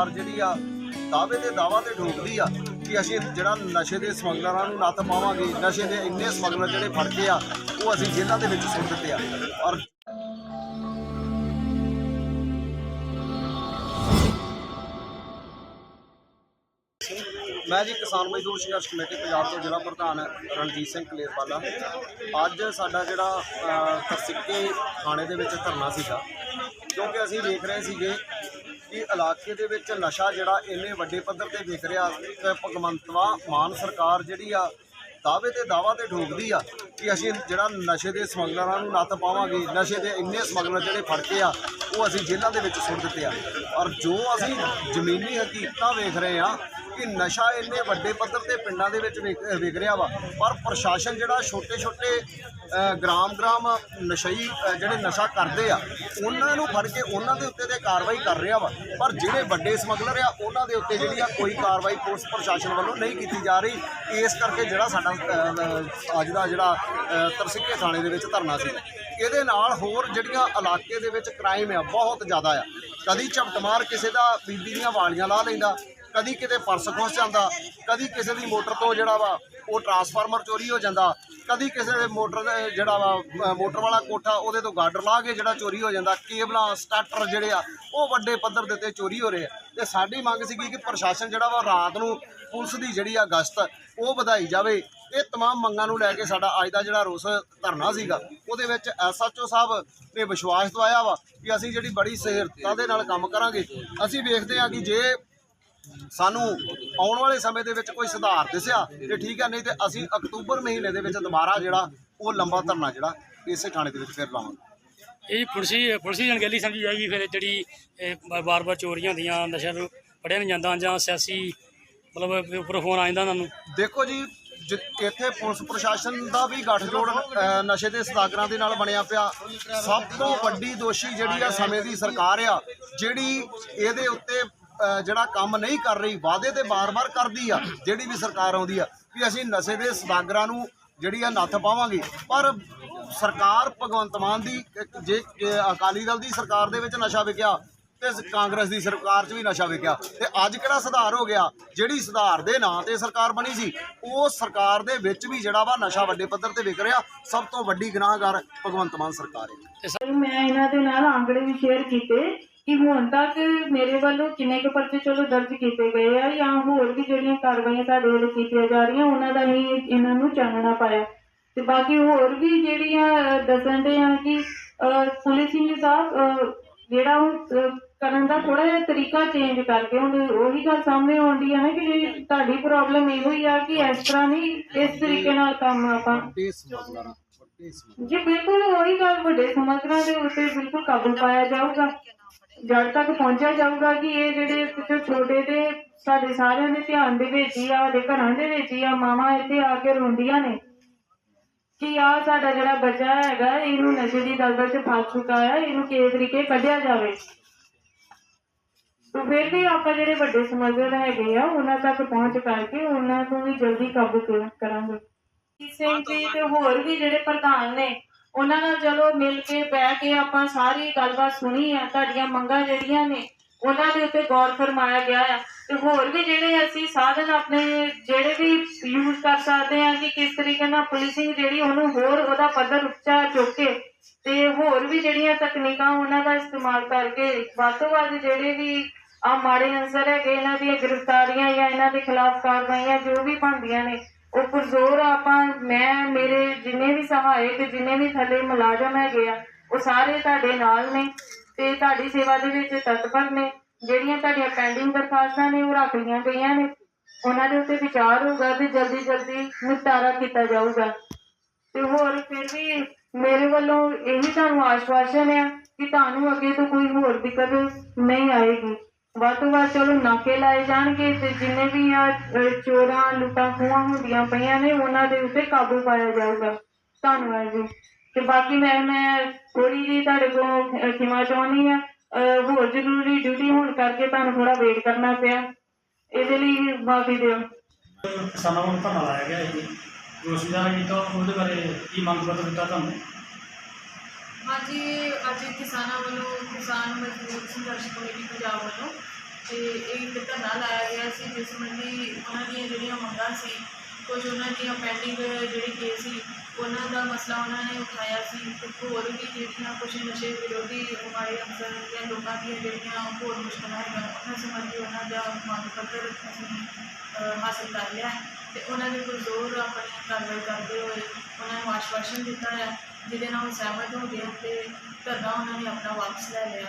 ਪਰ ਜਿਹੜੀ ਆ ਦਾਅਵੇ ਤੇ ਦਾਵਾ ਤੇ ਠੋਕਦੀ ਆ ਕਿ ਅਸੀਂ ਜਿਹੜਾ ਨਸ਼ੇ ਦੇ ਸਮਗਲਰਾਂ ਨੂੰ ਨੱਥ ਪਾਵਾਂਗੇ ਨਸ਼ੇ ਦੇ ਇੰਨੇ ਸਮਗਲਰ ਜਿਹੜੇ ਫੜ ਕੇ ਆ ਉਹ ਅਸੀਂ ਜੇਲ੍ਹਾਂ ਦੇ ਵਿੱਚ ਸੁੱਟ ਦਿੱਤੇ ਆ। ਔਰ ਮੈਂ ਜੀ ਕਿਸਾਨ ਮਜ਼ਦੂਰ ਸੰਘਰਸ਼ ਕਮੇਟੀ ਪੰਜਾਬ ਤੋਂ ਜ਼ਿਲ੍ਹਾ ਪ੍ਰਧਾਨ ਰਣਜੀਤ ਸਿੰਘ ਕਲੇਰਵਾਲਾ। ਅੱਜ ਸਾਡਾ ਜਿਹੜਾ ਅ, ਤਰਸਿੱਕੇ ਥਾਣੇ ਦੇ ਵਿੱਚ ਧਰਨਾ ਸੀਗਾ ਕਿਉਂਕਿ ਅਸੀਂ ਵੇਖ ਰਹੇ ਸੀਗੇ ਕਿ ਇਲਾਕੇ ਦੇ ਵਿੱਚ ਨਸ਼ਾ ਜਿਹੜਾ ਇੰਨੇ ਵੱਡੇ ਪੱਧਰ ਤੇ ਵਿਕ ਰਿਹਾ ਭਗਵੰਤਵਾ ਮਾਨ ਸਰਕਾਰ ਜਿਹੜੀ ਆ, ਦਾਅਵੇ ਤੇ ਦਾਵਾ ਤੇ ਠੋਕਦੀ ਆ ਕਿ ਅਸੀਂ ਜਿਹੜਾ ਨਸ਼ੇ ਦੇ ਸਮਗਲਰਾਂ ਨੂੰ ਨੱਥ ਪਾਵਾਂਗੇ, ਨਸ਼ੇ ਦੇ ਇੰਨੇ ਸਮਗਲਰ ਜਿਹੜੇ ਫੜ ਕੇ ਆ, ਉਹ ਅਸੀਂ ਜੇਲ੍ਹਾਂ ਦੇ ਵਿੱਚ ਸੁੱਟ ਦਿੱਤੇ ਆ। ਔਰ ਜੋ ਅਸੀਂ ਜ਼ਮੀਨੀ ਹਕੀਕਤਾਂ ਵੇਖ ਰਹੇ ਆ ਕਿ ਨਸ਼ਾ ਇੰਨੇ ਵੱਡੇ ਪੱਧਰ ਤੇ ਪਿੰਡਾਂ ਦੇ ਵਿੱਚ ਵਿਕ ਵਿਕ ਰਿਹਾ ਵਾ। ਪਰ ਪ੍ਰਸ਼ਾਸਨ ਜਿਹੜਾ ਛੋਟੇ ਛੋਟੇ ਗ੍ਰਾਮ ਗ੍ਰਾਮ ਨਸ਼ਈ ਜਿਹੜੇ ਨਸ਼ਾ ਕਰਦੇ ਆ, ਉਹਨਾਂ ਨੂੰ ਫੜ ਕੇ ਉਹਨਾਂ ਦੇ ਉੱਤੇ ਤੇ ਕਾਰਵਾਈ ਕਰ ਰਿਹਾ ਵਾ। ਪਰ ਜਿਹੜੇ ਵੱਡੇ ਸਮਗਲਰ ਆ, ਉਹਨਾਂ ਦੇ ਉੱਤੇ ਜਿਹੜੀ ਆ ਕੋਈ ਕਾਰਵਾਈ ਪੁਲਿਸ ਪ੍ਰਸ਼ਾਸਨ ਵੱਲੋਂ ਨਹੀਂ ਕੀਤੀ ਜਾ ਰਹੀ। ਇਸ ਕਰਕੇ ਜਿਹੜਾ ਸਾਡਾ ਅੱਜ ਦਾ ਜਿਹੜਾ ਤਰਸਿੱਕੇ ਥਾਣੇ ਦੇ ਵਿੱਚ ਧਰਨਾ ਸੀ। ਇਹਦੇ ਨਾਲ ਹੋਰ ਜਿਹੜੀਆਂ ਇਲਾਕੇ ਦੇ ਵਿੱਚ ਕ੍ਰਾਈਮ ਆ, ਬਹੁਤ ਜ਼ਿਆਦਾ ਆ। ਕਦੀ ਝਪਟਮਾਰ ਕਿਸੇ ਦਾ, ਬੀਬੀ ਦੀਆਂ ਵਾਲੀਆਂ ਲਾ ਲੈਂਦਾ। ਕਦੀ ਕਿਤੇ ਪਰਸ ਖੁੱਸ ਜਾਂਦਾ ਕਦੀ ਕਿਸੇ ਦੀ ਮੋਟਰ ਤੋਂ ਜਿਹੜਾ ਵਾ ਉਹ ਟਰਾਂਸਫਾਰਮਰ ਚੋਰੀ ਹੋ ਜਾਂਦਾ ਕਦੀ ਕਿਸੇ ਦੇ ਮੋਟਰ ਦੇ ਜਿਹੜਾ ਵਾ ਅ, ਮੋਟਰ ਵਾਲਾ ਕੋਠਾ ਉਹਦੇ ਤੋਂ ਗਾਡਰ ਲਾ ਕੇ ਜਿਹੜਾ ਚੋਰੀ ਹੋ ਜਾਂਦਾ ਕੇਬਲਾਂ ਸਟਾਰਟਰ ਜਿਹੜੇ ਆ ਉਹ ਵੱਡੇ ਪੱਧਰ ਦੇ ਉੱਤੇ ਚੋਰੀ ਹੋ ਰਹੇ ਆ ਤੇ ਸਾਡੀ ਮੰਗ ਸੀਗੀ ਕਿ ਪ੍ਰਸ਼ਾਸਨ ਜਿਹੜਾ ਵਾ ਰਾਤ ਨੂੰ ਪੁਲਿਸ ਦੀ ਜਿਹੜੀ ਆ ਗਸ਼ਤ ਉਹ ਵਧਾਈ ਜਾਵੇ ਇਹ तमाम ਮੰਗਾਂ ਨੂੰ ਲੈ ਕੇ ਸਾਡਾ ਅੱਜ ਦਾ ਜਿਹੜਾ ਰੋਸ ਧਰਨਾ ਸੀਗਾ ਉਹਦੇ ਵਿੱਚ ਐਸਐਚਓ ਸਾਹਿਬ ਨੇ ਵਿਸ਼ਵਾਸ ਦਵਾਇਆ ਵਾ ਕਿ ਅਸੀਂ ਜਿਹੜੀ ਬੜੀ ਸਹਿਰਤਾ ਦੇ ਨਾਲ ਕੰਮ ਕਰਾਂਗੇ ਅਸੀਂ ਵੇਖਦੇ ਹਾਂ ਕਿ ਜੇ ਸਾਨੂੰ ਆਉਣ ਵਾਲੇ ਸਮੇਂ ਦੇ ਵਿੱਚ ਕੋਈ ਸੁਧਾਰ ਦਿਸਿਆ ਤੇ ਠੀਕ ਹੈ ਨਹੀਂ ਤੇ ਅਸੀਂ ਅਕਤੂਬਰ ਮਹੀਨੇ ਦੇ ਵਿੱਚ ਦੁਬਾਰਾ ਜਿਹੜਾ ਉਹ ਲੰਬਾ ਧਰਨਾ ਜਿਹੜਾ ਇਸੇ ਥਾਣੇ ਦੇ ਵਿੱਚ ਫਿਰ ਲਾਵਾਂਗੇ। ਇਹ ਪੁਲਿਸੀ ਪੁਲਿਸੀ ਅਣਗਹਿਲੀ ਸਮਝੀ ਜਾਏਗੀ ਫਿਰ ਜਿਹੜੀ ਬਾਰ-ਬਾਰ ਚੋਰੀਆਂ ਹੁੰਦੀਆਂ ਨਸ਼ਾ ਨੂੰ ਫੜਿਆ ਨਹੀਂ ਜਾਂਦਾ ਜਾਂ ਸਿਆਸੀ ਮਤਲਬ ਉੱਪਰ ਫੋਨ ਆ ਜਾਂਦਾ ਉਹਨਾਂ ਨੂੰ। ਦੇਖੋ ਜੀ ਇੱਥੇ ਪੁਲਿਸ ਪ੍ਰਸ਼ਾਸਨ ਦਾ ਵੀ ਗੱਠਜੋੜ ਨਸ਼ੇ ਦੇ ਸਦਾਗਰਾਂ ਦੇ ਨਾਲ ਬਣਿਆ ਪਿਆ। ਸਭ ਤੋਂ ਵੱਡੀ ਦੋਸ਼ੀ ਜਿਹੜੀ ਆ ਸਮੇਂ ਦੀ ਸਰਕਾਰ ਆ ਜਿਹੜੀ ਇਹਦੇ ਉੱਤੇ ਜਿਹੜਾ ਕੰਮ ਨਹੀਂ ਕਰ ਰਹੀ, ਵਾਅਦੇ ਤੇ ਬਾਰ-ਬਾਰ ਕਰਦੀ ਆ, ਜਿਹੜੀ ਵੀ ਸਰਕਾਰ ਆਉਂਦੀ ਆ, ਵੀ ਅਸੀਂ ਨਸ਼ੇ ਦੇ ਸਦਾਗਰਾਂ ਨੂੰ ਜਿਹੜੀ ਆ ਨੱਥ ਪਾਵਾਂਗੇ। ਪਰ ਸਰਕਾਰ ਭਗਵੰਤ ਮਾਨ ਦੀ ਜੇ ਅਕਾਲੀ ਦਲ ਦੀ ਸਰਕਾਰ ਦੇ ਵਿੱਚ ਨਸ਼ਾ ਵਿਕਿਆ, ਤੇ ਕਾਂਗਰਸ ਦੀ ਸਰਕਾਰ 'ਚ ਵੀ ਨਸ਼ਾ ਵਿਕਿਆ, ਤੇ ਅੱਜ ਕਿਹੜਾ ਸੁਧਾਰ ਹੋ ਗਿਆ? ਜਿਹੜੀ ਸੁਧਾਰ ਦੇ ਨਾਂ ਤੇ ਸਰਕਾਰ ਬਣੀ ਸੀ, ਉਹ ਸਰਕਾਰ ਦੇ ਵਿੱਚ ਵੀ ਜਿਹੜਾ ਵਾ ਨਸ਼ਾ ਵੱਡੇ ਪੱਧਰ ਤੇ ਵਿਕ ਰਿਹਾ, ਸਭ ਤੋਂ ਵੱਡੀ ਗੁਨਾਹਗਾਰ ਭਗਵੰਤ ਮਾਨ ਸਰਕਾਰ ਹੈ। ਮੈਂ ਇਹਨਾਂ ਦੇ ਨਾਲ ਆਂਕੜੇ ਵੀ ਸ਼ੇਅਰ ਕੀਤੇ ਕਿ ਹੁਣ ਤੱਕ ਮੇਰੇ ਵੱਲੋਂ ਕਿੰਨੇ ਕੁ ਪਰਚੇ ਚਲੋ ਦਰਜ ਕੀਤੇ ਗਏ ਆ ਜਾਂ ਹੋਰ ਵੀ ਜਿਹੜੀਆਂ ਕਾਰਵਾਈਆਂ ਸਾਡੇ ਵੱਲੋਂ ਕੀਤੀਆਂ ਜਾ ਰਹੀਆਂ ਉਹਨਾਂ ਦਾ ਹੀ ਇਹਨਾਂ ਨੂੰ ਚਾਨਣਾ ਪਾਇਆ। ਤੇ ਬਾਕੀ ਹੋਰ ਵੀ ਜਿਹੜੀਆਂ ਦੱਸਣ ਦੇ ਆ ਕਿ ਪੁਲਿਸਿੰਗ ਸਾਹਿਬ ਅਹ, ਜਿਹੜਾ ਉਹ ਕਰਨ ਦਾ ਥੋੜਾ ਜਿਹਾ ਤਰੀਕਾ ਚੇਂਜ ਕਰਕੇ ਹੁਣ ਉਹੀ ਗੱਲ ਸਾਹਮਣੇ ਆਉਂਦੀ ਹੈ ਨਾ ਕਿ ਜਿਹੜੀ ਤੁਹਾਡੀ ਪ੍ਰੋਬਲਮ ਇਹੋ ਹੀ ਆ ਕਿ ਇਸ ਤਰ੍ਹਾਂ ਨਹੀਂ ਇਸ ਤਰੀਕੇ ਨਾਲ ਕੰਮ ਆਪਾਂ ਜੀ ਬਿਲਕੁਲ ਉਹੀ ਗੱਲ ਵੱਡੇ ਸਮਗਰਾਂ ਦੇ ਉੱਤੇ ਬਿਲਕੁਲ ਕਾਬੂ ਪਾਇਆ ਜਾਊਗਾ। ਜਦ ਤੱਕ ਪਹੁੰਚਿਆ ਜਾਊਗਾ ਕਿ ਇਹ ਜਿਹੜੇ ਕੁਝ ਛੋਟੇ ਤੇ ਸਾਡੇ ਸਾਰਿਆਂ ਦੇ ਧਿਆਨ ਦੇ ਵਿੱਚ ਹੀ ਆ ਸਾਡੇ ਘਰਾਂ ਦੇ ਵਿੱਚ ਹੀ ਆ ਮਾਵਾਂ ਇੱਥੇ ਆ ਕੇ ਰੋਂਦੀਆਂ ਨੇ। ਕਿ ਆ ਸਾਡਾ ਜਿਹੜਾ ਬੱਚਾ ਹੈਗਾ ਇਹਨੂੰ ਨਸ਼ੇ ਦੀ ਦਲਦਲ 'ਚ ਫਸ ਚੁੱਕਾ ਹੈ ਇਹਨੂੰ ਕਿਸ ਤਰੀਕੇ ਕੱਢਿਆ ਜਾਵੇ? ਤਾਂ ਫਿਰ ਵੀ ਆਪਾਂ ਜਿਹੜੇ ਵੱਡੇ ਸਮਗਲਰ ਹੈਗੇ ਆ ਉਹਨਾਂ ਤੱਕ ਪਹੁੰਚ ਕਰਕੇ ਉਹਨਾਂ ਨੂੰ ਵੀ ਜਲਦੀ ਕਾਬੂ ਕਰ- ਕਰਾਂਗੇ ਸਿੰਘ ਜੀ ਤੇ ਹੋਰ ਵੀ ਜਿਹੜੇ ਪ੍ਰਧਾਨ ਨੇ ਉਹਨਾਂ ਨਾਲ ਚਲੋ ਮਿਲ ਕੇ ਬਹਿ ਕੇ ਆਪਾਂ ਸਾਰੀ ਗੱਲਬਾਤ ਸੁਣੀ ਆ, ਤੁਹਾਡੀਆਂ ਮੰਗਾਂ ਜਿਹੜੀਆਂ ਨੇ, ਉਹਨਾਂ ਦੇ ਉੱਤੇ ਗੌਰ ਫਰਮਾਇਆ ਗਿਆ ਆ। ਤੇ ਹੋਰ ਵੀ ਜਿਹੜੇ ਅਸੀਂ ਸਾਧਨ ਆਪਣੇ ਜਿਹੜੇ ਵੀ ਯੂਜ਼ ਕਰ ਸਕਦੇ ਆ ਕਿ ਕਿਸ ਤਰੀਕੇ ਨਾਲ ਪੁਲਿਸਿੰਗ ਜਿਹੜੀ ਉਹਨੂੰ ਹੋਰ ਉਹਦਾ ਪੱਧਰ ਉੱਚਾ ਚੁੱਕ ਕੇ ਤੇ ਹੋਰ ਵੀ ਜਿਹੜੀਆਂ ਤਕਨੀਕਾਂ ਉਹਨਾਂ ਦਾ ਇਸਤੇਮਾਲ ਕਰਕੇ, ਵੱਧ ਤੋਂ ਵੱਧ ਜਿਹੜੇ ਵੀ ਆ ਮਾੜੇ ਅਨਸਰ ਹੈਗੇ, ਇਹਨਾਂ ਦੀਆਂ ਗ੍ਰਿਫਤਾਰੀਆਂ ਜਾਂ ਇਹਨਾਂ ਦੇ ਖਿਲਾਫ ਕਾਰਵਾਈਆਂ ਜੋ ਵੀ ਬਣਦੀਆਂ ਨੇ ਉਹ ਪੁਰਜ਼ੋਰ ਆਪਾਂ, ਮੈਂ, ਮੇਰੇ ਜਿੰਨੇ ਵੀ ਸਹਾਇਕ, ਜਿੰਨੇ ਵੀ ਥੱਲੇ ਮੁਲਾਜ਼ਮ ਹੈਗੇ ਆ, ਉਹ ਸਾਰੇ ਤੁਹਾਡੇ ਨਾਲ ਨੇ ਤੇ ਤੁਹਾਡੀ ਸੇਵਾ ਦੇ ਵਿੱਚ ਤਤਪਰ ਨੇ। ਜਿਹੜੀਆਂ ਤੁਹਾਡੀਆਂ ਪੈਂਡਿੰਗ ਦਰਖਾਸਤਾਂ ਨੇ, ਉਹ ਰੱਖ ਲਈਆਂ ਗਈਆਂ ਨੇ। ਉਹਨਾਂ ਦੇ ਉੱਤੇ ਵਿਚਾਰ ਹੋਊਗਾ ਤੇ ਜਲਦੀ ਜਲਦੀ ਨਿਪਟਾਰਾ ਕੀਤਾ ਜਾਊਗਾ। ਤੇ ਹੋਰ ਫਿਰ ਵੀ ਮੇਰੇ ਵੱਲੋਂ ਇਹੀ ਤੁਹਾਨੂੰ ਆਸ਼ਵਾਸਨ ਹੈ ਕਿ ਤੁਹਾਨੂੰ ਅੱਗੇ ਤੋਂ ਕੋਈ ਹੋਰ ਦਿੱਕਤ ਨਹੀਂ ਆਏਗੀ। ਵੱਧ ਤੋਂ ਵੱਧ ਚਲੋ ਨਾਕੇ ਲਾਏ ਜਾਣਗੇ ਤੇ ਜਿੰਨੇ ਵੀ ਆ ਅ, ਚੋਰਾਂ ਲੁੱਟਾਂ ਖੋਹਾਂ ਹੁੰਦੀਆਂ ਪਈਆਂ ਨੇ ਉਹਨਾਂ ਦੇ ਉੱਤੇ ਕਾਬੂ ਪਾਇਆ ਜਾਊਗਾ। ਧੰਨਵਾਦ ਜੀ। ਤੇ ਬਾਕੀ ਮੈਂ ਮੈਂ ਥੋੜੀ ਜੀ ਤੁਹਾਡੇ ਕੋਲ ਅ, ਖਿਮਾ ਚਾਹੁੰਦੀ ਆ ਹੋਰ ਜ਼ਰੂਰੀ ਡਿਊਟੀ ਹੋਣ ਕਰਕੇ ਤੁਹਾਨੂੰ ਥੋੜਾ ਵੇਟ ਕਰਨਾ ਪਿਆ। ਇਹਦੇ ਲਈ ਮਾਫੀ ਦਿਓ। ਕਿਸਾਨਾਂ ਵੱਲੋਂ ਧਰਨਾ ਲਾਇਆ ਗਿਆ ਹੈ ਦੋਸ਼ੀ ਦਾ ਕੀਤਾ ਉਹਦੇ ਬਾਰੇ ਕੀ ਮੰਗ ਪੱਤਰ ਦਿੱਤਾ ਤੁਹਾਨੂੰ? ਹਾਂਜੀ ਅੱਜ ਕਿਸਾਨਾਂ ਵੱਲੋਂ ਕਿਸਾਨ ਮਜ਼ਦੂਰ ਸੰਘਰਸ਼ ਕਮੇਟੀ ਪੰਜਾਬ ਵੱਲੋਂ ਤੇ ਇਹ ਇੱਕ ਧਰਨਾ ਲਾਇਆ ਗਿਆ ਸੀ ਜਿਸ ਸੰਬੰਧੀ ਉਹਨਾਂ ਦੀਆਂ ਜਿਹੜੀਆਂ ਮੰਗਾਂ ਸੀ ਕੁਝ ਉਹਨਾਂ ਦੀਆਂ ਪੈਂਡਿੰਗ ਜਿਹੜੇ ਕੇਸ ਸੀ ਉਹਨਾਂ ਦਾ ਮਸਲਾ ਉਹਨਾਂ ਨੇ ਉਠਾਇਆ ਸੀ ਤੇ ਹੋਰ ਵੀ ਜਿਹੜੀਆਂ ਕੁਝ ਨਸ਼ੇ ਵਿਰੋਧੀ ਹਮਾਰੇ ਅਫਸਰ ਜਾਂ ਲੋਕਾਂ ਦੀਆਂ ਜਿਹੜੀਆਂ ਹੋਰ ਮੁਸ਼ਕਲਾਂ ਹੈਗੀਆਂ ਉਹਨਾਂ ਸੰਬੰਧੀ ਉਹਨਾਂ ਦਾ ਮੰਗ ਪੱਤਰ ਅਸੀਂ ਅਹ, ਹਾਸਲ ਕਰ ਲਿਆ ਹੈ ਤੇ ਉਹਨਾਂ ਕੋਲ ਜ਼ੋਰ ਆਪਣੀ ਕਾਰਵਾਈ ਕਰਦੇ ਹੋਏ ਉਹਨਾਂ ਨੂੰ ਆਸ਼ਵਾਸਨ ਦਿੱਤਾ ਹੈ ਜਿਹਦੇ ਨਾਲ ਸਹਿਮਤ ਹੋ ਗਏ ਤੇ ਧਰਨਾ ਉਹਨਾਂ ਨੇ ਆਪਣਾ ਵਾਪਸ ਲੈ ਲਿਆ।